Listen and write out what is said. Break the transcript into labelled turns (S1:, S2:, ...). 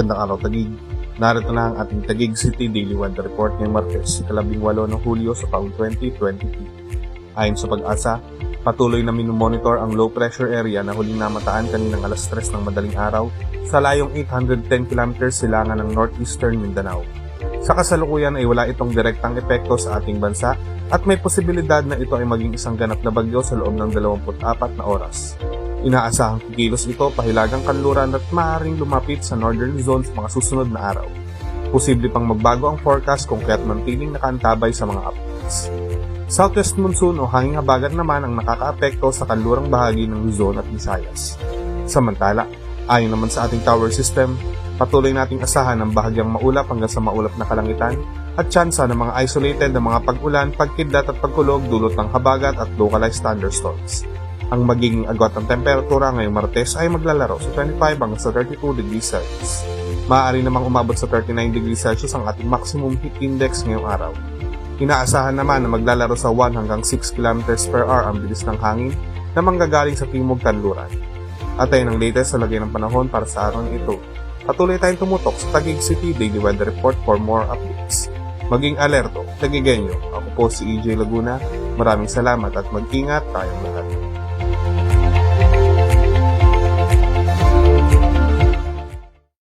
S1: Magandang araw Tagig. Narito na ang ating Tagig City Daily Weather Report ngayong Martes, ikalabing walo ng Hulyo sa taong 2022. Ayon sa pag-asa, patuloy na minumonitor ang low pressure area na huling namataan kaninang alas 3 ng madaling araw sa layong 810 km silangan ng northeastern Mindanao. Sa kasalukuyan ay wala itong direktang epekto sa ating bansa at may posibilidad na ito ay maging isang ganap na bagyo sa loob ng 24 na oras. Inaasahang kikilos ito pahilagang kanluran at maaaring lumapit sa northern zone sa mga susunod na araw. Posible pang magbago ang forecast kung kaya't mantiling nakaantabay sa mga updates. Southwest monsoon o hanging habagat naman ang nakakaapekto sa kanlurang bahagi ng Luzon at Visayas. Samantala, ayon naman sa ating tower system, patuloy nating asahan ang bahagyang maulap hanggang sa maulap na kalangitan at tsansa ng mga isolated na mga pag-ulan, pagkidlat at pagkulog dulot ng habagat at localized thunderstorms. Ang magiging agwat ng temperatura ngayong Martes ay maglalaro sa 25 hanggang sa 32 degrees Celsius. Maaari namang umabot sa 39 degrees Celsius ang ating maximum heat index ngayong araw. Inaasahan naman na maglalaro sa 1 hanggang 6 km per hour ang bilis ng hangin na manggagaling sa timog kanluran. At ayun ang latest sa lagay ng panahon para sa araw na ito. Patuloy tayong tumutok sa Taguig City Daily Weather Report for more updates. Maging alerto, tagigenyo. Ako po si EJ Laguna. Maraming salamat at mag-ingat tayong lahat.